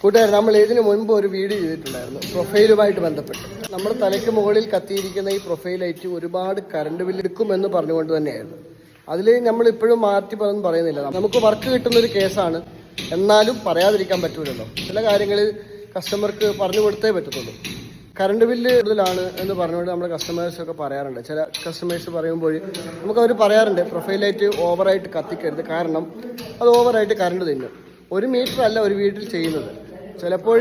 കൂട്ടുകാർ നമ്മൾ ഇതിനു മുൻപ് ഒരു വീഡിയോ ചെയ്തിട്ടുണ്ടായിരുന്നു. പ്രൊഫൈലുമായിട്ട് ബന്ധപ്പെട്ട്. നമ്മുടെ തലയ്ക്ക് മുകളിൽ കത്തിയിരിക്കുന്ന ഈ പ്രൊഫൈൽ ലൈറ്റ് ഒരുപാട് കറണ്ട് ബില്ല് എടുക്കുമെന്ന് പറഞ്ഞുകൊണ്ട് തന്നെയായിരുന്നു. അതിൽ നമ്മൾ ഇപ്പോഴും മാറ്റി പറഞ്ഞു പറയുന്നില്ല. നമുക്ക് വർക്ക് കിട്ടുന്ന ഒരു കേസാണ് എന്നാലും പറയാതിരിക്കാൻ പറ്റൂലല്ലോ. ചില കാര്യങ്ങളിൽ കസ്റ്റമർക്ക് പറഞ്ഞു കൊടുത്തേ പറ്റത്തുള്ളൂ. കറണ്ട് ബില്ല് കൂടുതലാണ് എന്ന് പറഞ്ഞുകൊണ്ട് നമ്മുടെ കസ്റ്റമേഴ്സ് ഒക്കെ പറയാറുണ്ട്. ചില കസ്റ്റമേഴ്സ് പറയുമ്പോൾ നമുക്ക് അവർ പറയാറുണ്ട് പ്രൊഫൈൽ ലൈറ്റ് ഓവറായിട്ട് കത്തിക്കരുത്. കാരണം അത് ഓവറായിട്ട് കറണ്ട് തിന്നും. ഒരു മീറ്റർ അല്ല ഒരു വീട്ടിൽ ചെയ്യുന്നത്. ചിലപ്പോൾ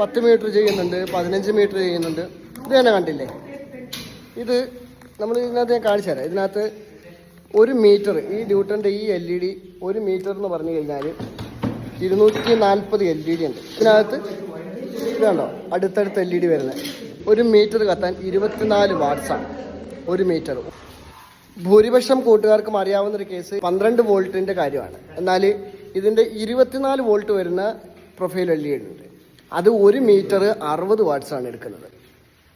പത്ത് മീറ്റർ ചെയ്യുന്നുണ്ട് പതിനഞ്ച് മീറ്റർ ചെയ്യുന്നുണ്ട്. ഇത് തന്നെ കണ്ടില്ലേ? ഇത് നമ്മൾ ഇതിനകത്ത് ഞാൻ കാണിച്ചു തരാം. ഇതിനകത്ത് ഒരു മീറ്റർ ഈ ഡ്യൂട്ടന്റെ ഈ എൽ ഇ ഡി ഒരു മീറ്റർ എന്ന് പറഞ്ഞു കഴിഞ്ഞാൽ ഇരുന്നൂറ്റി നാൽപ്പത് എൽ ഇ ഡി ഉണ്ട്. ഇതിനകത്ത് ഇതാണോ അടുത്തടുത്ത് എൽ ഇ ഡി വരുന്നത്. ഒരു മീറ്റർ കത്താൻ ഇരുപത്തിനാല് വാട്സാണ് ഒരു മീറ്റർ. ഭൂരിപക്ഷം കൂട്ടുകാർക്കും അറിയാവുന്ന ഒരു കേസ് പന്ത്രണ്ട് വോൾട്ടിന്റെ കാര്യമാണ്. എന്നാൽ ഇതിന്റെ ഇരുപത്തിനാല് വോൾട്ട് വരുന്ന പ്രൊഫൈൽ എൽ ഇ ഡി ഉണ്ട്. അത് ഒരു മീറ്റർ അറുപത് ആണ് എടുക്കുന്നത്.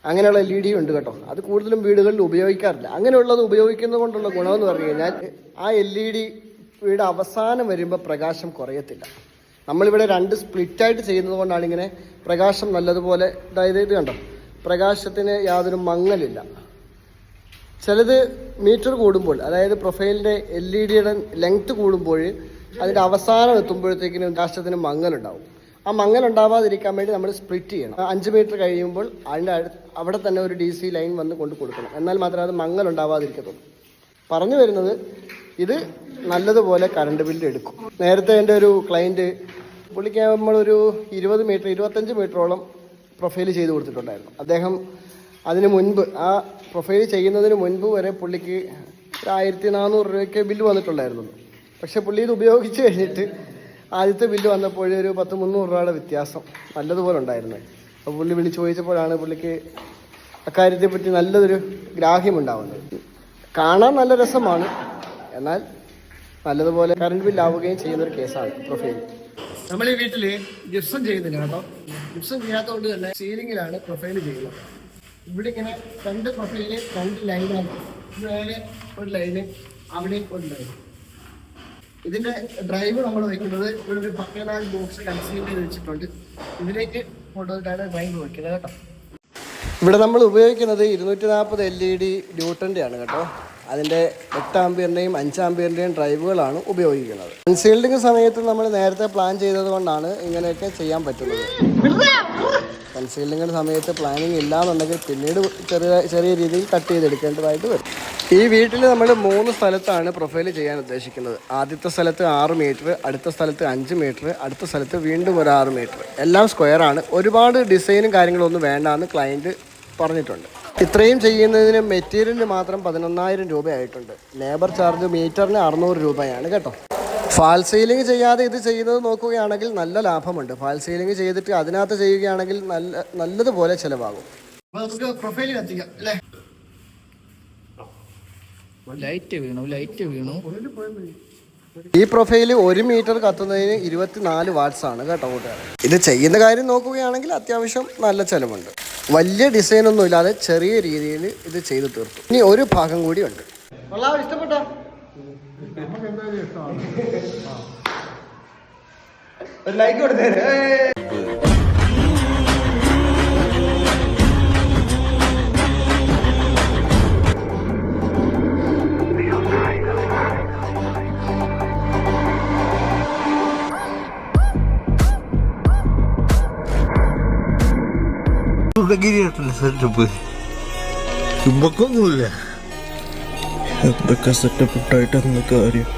അങ്ങനെയുള്ള എൽ ഇ ഡി ഉണ്ട് കേട്ടോ. അത് കൂടുതലും വീടുകളിൽ ഉപയോഗിക്കാറില്ല. അങ്ങനെയുള്ളത് ഉപയോഗിക്കുന്നത് കൊണ്ടുള്ള ഗുണമെന്ന് പറഞ്ഞു കഴിഞ്ഞാൽ ആ എൽ ഇ ഡി വീട് അവസാനം വരുമ്പോൾ പ്രകാശം കുറയത്തില്ല. നമ്മളിവിടെ രണ്ട് സ്പ്ലിറ്റായിട്ട് ചെയ്യുന്നത് കൊണ്ടാണ് ഇങ്ങനെ പ്രകാശം നല്ലതുപോലെ അതായത് ഇത് കണ്ടോ? പ്രകാശത്തിന് യാതൊരു മങ്ങലില്ല. ചിലത് മീറ്റർ കൂടുമ്പോൾ അതായത് പ്രൊഫൈലിന്റെ എൽ ഇ ഡിയുടെ ലെങ്ത് കൂടുമ്പോൾ അതിന്റെ അവസാനം എത്തുമ്പോഴത്തേക്കിനും പ്രകാശത്തിന് മങ്ങലുണ്ടാവും. ആ മങ്ങൽ ഉണ്ടാവാതിരിക്കാൻ വേണ്ടി നമ്മൾ സ്പ്ലിറ്റ് ചെയ്യണം. അഞ്ച് മീറ്റർ കഴിയുമ്പോൾ അതിന്റെ അവിടെ തന്നെ ഒരു ഡി സി ലൈൻ വന്ന് കൊണ്ട് കൊടുക്കണം. എന്നാൽ മാത്രമേ അത് മങ്ങൽ ഉണ്ടാവാതിരിക്കത്തുള്ളൂ. പറഞ്ഞു വരുന്നത് ഇത് നല്ലതുപോലെ കറണ്ട് ബില്ല് എടുക്കും. നേരത്തെ എന്റെ ഒരു ക്ലയന്റ് പുള്ളിക്ക് നമ്മളൊരു ഇരുപത് മീറ്റർ ഇരുപത്തഞ്ച് മീറ്ററോളം പ്രൊഫൈൽ ചെയ്ത് കൊടുത്തിട്ടുണ്ടായിരുന്നു. അദ്ദേഹം അതിന് മുൻപ് ആ പ്രൊഫൈൽ ചെയ്യുന്നതിന് മുൻപ് വരെ പുള്ളിക്ക് ഒരു ആയിരത്തി നാനൂറ് രൂപയ്ക്ക് ബില്ല് വന്നിട്ടുണ്ടായിരുന്നു. പക്ഷെ പുള്ളി ഇത് ഉപയോഗിച്ച് കഴിഞ്ഞിട്ട് ആദ്യത്തെ ബില്ല് വന്നപ്പോൾ ഒരു പത്ത് മുന്നൂറ് രൂപയുടെ വ്യത്യാസം നല്ലതുപോലെ ഉണ്ടായിരുന്നു. അപ്പോൾ പുള്ളി വിളിച്ച് ചോദിച്ചപ്പോഴാണ് പുള്ളിക്ക് അക്കാര്യത്തെ പറ്റി നല്ലതൊരു ഗ്രാഹ്യമുണ്ടാവുന്നത് കാണാൻ നല്ല രസമാണ്. എന്നാൽ നല്ലതുപോലെ കറണ്ട് ബില്ലാവുകയും ചെയ്യുന്ന ഒരു കേസാണ് പ്രൊഫൈൽ നമ്മൾ ഈ വീട്ടിൽ ജിപ്സം ചെയ്യുന്നില്ല കേട്ടോ. ജിപ്സം ചെയ്യാത്തതുകൊണ്ട് തന്നെ സീലിംഗിലാണ് പ്രൊഫൈൽ ചെയ്യുന്നത്. ഇവിടെ ഇങ്ങനെ രണ്ട് പ്രൊഫൈൽ രണ്ട് ലൈനാണ് ഇവിടെ ഒരു ലൈന് അവിടെയും ഒരു ലൈൻ ഇതിന്റെ ഡ്രൈവ് നമ്മൾ വെക്കുന്നത് ഒരു പക്കനാല് ബോക്സ് കൺസീൽ ചെയ്ത് വെച്ചിട്ടുണ്ട്. ഇതിലേക്ക് കൊണ്ടുവന്നിട്ടാണ് ഡ്രൈവ് വെക്കുന്നത് കേട്ടോ. ഇവിടെ നമ്മൾ ഉപയോഗിക്കുന്നത് ഇരുന്നൂറ്റി നാൽപ്പത് എൽ ഇ ഡി ഡ്യൂട്ടന്റെ ആണ് കേട്ടോ. അതിന്റെ എട്ട് ആമ്പിയറിന്റെയും അഞ്ച് ആമ്പിയറിന്റെയും ഡ്രൈവുകളാണ് ഉപയോഗിക്കുന്നത്. അൺസീൽഡിങ് സമയത്ത് നമ്മൾ നേരത്തെ പ്ലാൻ ചെയ്തത് കൊണ്ടാണ് ഇങ്ങനെയൊക്കെ ചെയ്യാൻ പറ്റുന്നത്. അൺസീൽഡിങ്ങിന്റെ സമയത്ത് പ്ലാനിങ് ഇല്ലാന്നുണ്ടെങ്കിൽ പിന്നീട് ചെറിയ ചെറിയ രീതിയിൽ കട്ട് ചെയ്തെടുക്കേണ്ടതായിട്ട് വരും. ഈ വീട്ടിൽ നമ്മൾ മൂന്ന് സ്ഥലത്താണ് പ്രൊഫൈൽ ചെയ്യാൻ ഉദ്ദേശിക്കുന്നത്. ആദ്യത്തെ സ്ഥലത്ത് ആറ് മീറ്റർ അടുത്ത സ്ഥലത്ത് അഞ്ച് മീറ്റർ അടുത്ത സ്ഥലത്ത് വീണ്ടും ഒരു ആറ് മീറ്റർ. എല്ലാം സ്ക്വയർ ആണ്. ഒരുപാട് ഡിസൈനും കാര്യങ്ങളൊന്നും വേണ്ടാന്ന് ക്ലയന്റ് പറഞ്ഞിട്ടുണ്ട്. ഇത്രയും ചെയ്യുന്നതിന് മെറ്റീരിയലിന് മാത്രം പതിനൊന്നായിരം രൂപയായിട്ടുണ്ട്. ലേബർ ചാർജ് മീറ്ററിന് അറുന്നൂറ് രൂപയാണ് കേട്ടോ. ഫാൽ സീലിംഗ് ചെയ്യാതെ ഇത് ചെയ്യുന്നത് നോക്കുകയാണെങ്കിൽ നല്ല ലാഭമുണ്ട്. ഫാൽ സീലിംഗ് ചെയ്തിട്ട് അതിനകത്ത് ചെയ്യുകയാണെങ്കിൽ നല്ല നല്ലതുപോലെ ചിലവാകും. പ്രൊഫൈൽ അല്ലേ? ലൈറ്റ് വീണു ലൈറ്റ് വീണു. ഈ പ്രൊഫൈൽ ഒരു മീറ്റർ കത്തുന്നതിന് ഇരുപത്തിനാല് വാട്ട്സ് ആണ് കേട്ടോ കൂട്ടുകാർ ഇത് ചെയ്യുന്ന കാര്യം നോക്കുകയാണെങ്കിൽ അത്യാവശ്യം നല്ല ചിലവുണ്ട്. വലിയ ഡിസൈൻ ഒന്നും ഇല്ലാതെ ചെറിയ രീതിയിൽ ഇത് ചെയ്തു തീർത്തു. ഇനി ഒരു ഭാഗം കൂടി ഉണ്ട്. ഇഷ്ടപ്പെട്ടോ? ഒരു ലൈക്ക് കൊടുത്തേര് തുടങ്ങിയിട്ടില്ല സെറ്റപ്പ് ചുമ്പക്കൊന്നുമില്ല എന്തൊക്കെ സെറ്റപ്പ് ഇട്ടായിട്ട് അങ്ങ് കാര്യം?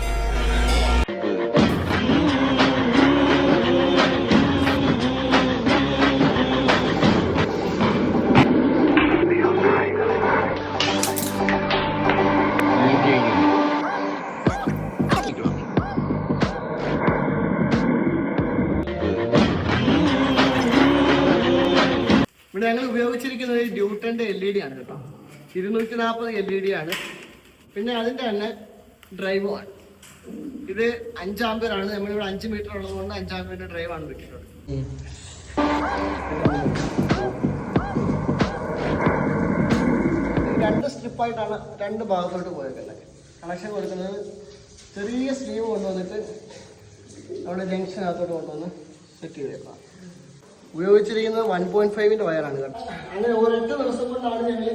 ഇവിടെ ഞങ്ങൾ ഉപയോഗിച്ചിരിക്കുന്നത് ഡ്യൂട്ടന്റെ എൽ ഇ ഡി ആണ് കേട്ടോ. ഇരുന്നൂറ്റി നാൽപ്പത് എൽ ഇ ഡി ആണ്. പിന്നെ അതിന്റെ തന്നെ ഡ്രൈവുമാണ് ഇത് ആണ്. നമ്മളിവിടെ അഞ്ച് മീറ്റർ ഉള്ളതുകൊണ്ട് അഞ്ചാമ്പറിന്റെ ഡ്രൈവ് ആണ് വെച്ചിട്ടുള്ളത്. രണ്ട് സ്ട്രിപ്പായിട്ടാണ് രണ്ട് ഭാഗത്തോട്ട് പോയേക്കുന്നത്. കണക്ഷൻ കൊടുക്കുന്നത് ചെറിയ സ്ലീവ് കൊണ്ടുവന്നിട്ട് അവിടെ ജംഗ്ഷനകത്തോട്ട് കൊണ്ടുവന്ന് സെറ്റ് ചെയ്തേക്കാം. ഉപയോഗിച്ചിരിക്കുന്നത് വൺ പോയിന്റ് ഫൈവിന്റെ വയറാണ് കേട്ടോ. അങ്ങനെ ഒരൊറ്റ ദിവസം കൊണ്ടാണ് ഞങ്ങൾ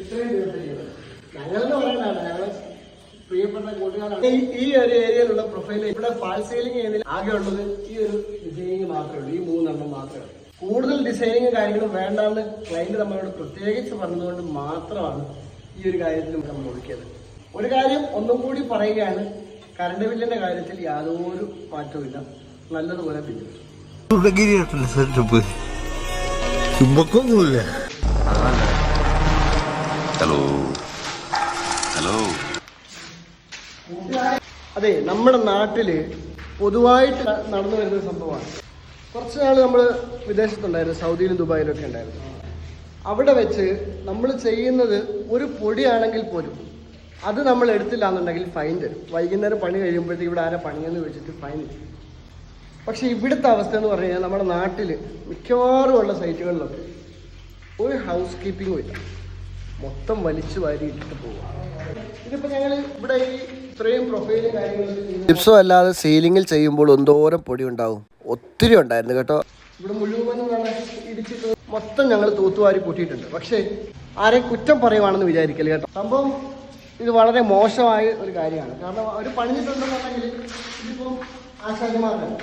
ഇത്രയും തീർത്തിരിക്കുന്നത് ഞങ്ങളെന്ന് പറയാനാണ് ഞങ്ങൾ പ്രിയപ്പെട്ട കൂട്ടുകാരാണ്. ഈ ഒരു ഏരിയയിലുള്ള പ്രൊഫൈൽ ഇവിടെ ഫാൾ സീലിംഗ് ചെയ്യുന്നതിൽ ആകെ ഉള്ളത് ഈ ഒരു ഡിസൈനിങ് മാത്രമേ ഉള്ളൂ ഈ മൂന്നെണ്ണം മാത്രമേ ഉള്ളൂ. കൂടുതൽ ഡിസൈനിങ് കാര്യങ്ങളും വേണ്ടാന്ന് ക്ലൈന്റ് നമ്മളോട് പ്രത്യേകിച്ച് പറഞ്ഞതുകൊണ്ട് മാത്രമാണ് ഈ ഒരു കാര്യത്തിൽ നമ്മൾ ഒഴുക്കിയത് ഒരു കാര്യം ഒന്നും കൂടി പറയുകയാണ് കറണ്ട് ബില്ലിന്റെ കാര്യത്തിൽ യാതൊരു മാറ്റവും നല്ലതുപോലെ ബില്ല്. തുടങ്ങിയിട്ടില്ല സെറ്റപ്പ് ചുമ്പക്കൊന്നുമില്ല ഹലോ ഹലോ അതെ നമ്മുടെ നാട്ടിൽ പൊതുവായിട്ട് നടന്നു വരുന്ന സംഭവമാണ്. കുറച്ച് നാൾ നമ്മൾ വിദേശത്തുണ്ടായിരുന്നു സൗദിയിലും ദുബായിലും ഒക്കെ ഉണ്ടായിരുന്നു. അവിടെ വെച്ച് നമ്മൾ ചെയ്യുന്നത് ഒരു പൊടിയാണെങ്കിൽ പോലും അത് നമ്മൾ എടുത്തില്ല എന്നുണ്ടെങ്കിൽ ഫൈൻ തരും. വൈകുന്നേരം പണി കഴിയുമ്പോഴത്തേക്ക് ഇവിടെ ആരാ പണിയെന്ന് ചോദിച്ചിട്ട് ഫൈൻ തരും പക്ഷെ ഇവിടുത്തെ അവസ്ഥ എന്ന് പറഞ്ഞു കഴിഞ്ഞാൽ നമ്മുടെ നാട്ടിൽ മിക്കവാറും ഉള്ള സൈറ്റുകളിലൊക്കെ ഒരു ഹൗസ് കീപ്പിംഗ് ഇല്ല. മൊത്തം വലിച്ചു വാരി ഇട്ടിട്ട് പോകും ഇതിപ്പോ ഞങ്ങൾ ഇവിടെ ഈ ഇത്രയും പ്രൊഫൈലും കാര്യങ്ങളും ജിപ്സോ അല്ലാതെ സീലിംഗിൽ ചെയ്യുമ്പോൾ എന്തോരം പൊടി ഉണ്ടാവും? ഒത്തിരി ഉണ്ടായിരുന്നു കേട്ടോ. ഇവിടെ മുഴുവനും നല്ല ഇടിച്ചിട്ട് മൊത്തം ഞങ്ങൾ തൂത്തുവാരി കൂട്ടിയിട്ടുണ്ട്. പക്ഷേ ആരെ കുറ്റം പറയുവാണെന്ന് വിചാരിക്കൽ കേട്ടോ. സംഭവം ഇത് വളരെ മോശമായ ഒരു കാര്യമാണ്. കാരണം അവർ പണിഞ്ഞിട്ടുണ്ടെന്നുണ്ടെങ്കിൽ ഇതിപ്പോൾ ആശാരിമാരാണ്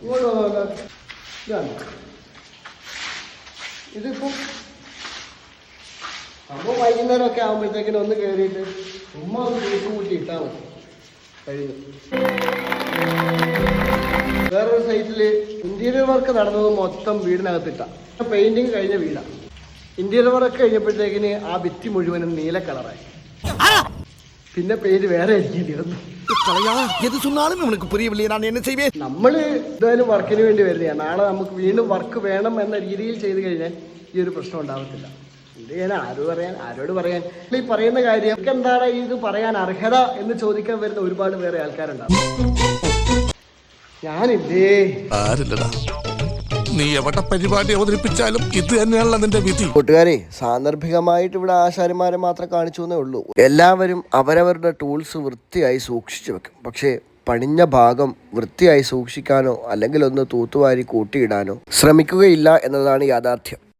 ഇങ്ങോട്ട് വന്നോ ഇതാണ്. ഇതിപ്പം സംഭവം വൈകുന്നേരം ഒക്കെ ആകുമ്പോഴത്തേക്കിനും ഒന്ന് കയറിയിട്ട് ഉമ്മ ഒന്ന് തൂക്ക് കൂട്ടി ഇട്ടാൽ മതി. കഴിഞ്ഞു വേറൊരു സൈറ്റിൽ ഇന്റീരിയർ വർക്ക് നടന്നത് മൊത്തം വീടിനകത്തിട്ടാണ് പെയിന്റിങ് കഴിഞ്ഞ വീടാണ് ഇന്റീരിയർ വർക്ക് കഴിഞ്ഞപ്പോഴത്തേക്കിന് ആ ഭിത്തി മുഴുവനും നീല കളറായി പിന്നെ പേര് വേറെ അടിക്കേണ്ടി വന്നു எது சொன்னாலும் உனக்கு புரியவில்லையே நான் என்ன செய்வேன் നമ്മൾ എന്തായാലും വർക്കിന് വേണ്ടി വരുന്നതാണ് നാളെ നമുക്ക് വീണ്ടും വർക്ക് വേണം എന്ന രീതിയിൽ ചെയ്ത് കഴിഞ്ഞാൽ ഈ ഒരു പ്രശ്നം ഉണ്ടാവത്തില്ല എന്ത് ചെയ്യാൻ ആര് പറയാൻ ആരോട് പറയാൻ ഈ പറയുന്ന കാര്യം "നിനക്ക് എന്താണ് ഇത് പറയാൻ അർഹത എന്ന് ചോദിക്കാൻ വരുന്ന ഒരുപാട് വേറെ ആൾക്കാരുണ്ടാവും ഞാനില്ലേ ആരില്ലടാ നീ എവിടെ പരിപാടി അവതരിപ്പിച്ചാലും ഇത് തന്നെയാണല്ലോ നിന്റെ വിധി. കൂട്ടുകാരെ സാന്ദർഭികമായിട്ട് ഇവിടെ ആശാരിമാരെ മാത്രം കാണിച്ചു എന്നേ ഉള്ളൂ. എല്ലാവരും അവരവരുടെ ടൂൾസ് വൃത്തിയായി സൂക്ഷിച്ചു വെക്കും. പക്ഷേ പണിഞ്ഞ ഭാഗം വൃത്തിയായി സൂക്ഷിക്കാനോ അല്ലെങ്കിൽ ഒന്ന് തൂത്തുവാരി കൂട്ടിയിടാനോ ശ്രമിക്കുകയില്ല എന്നതാണ് യാഥാർത്ഥ്യം.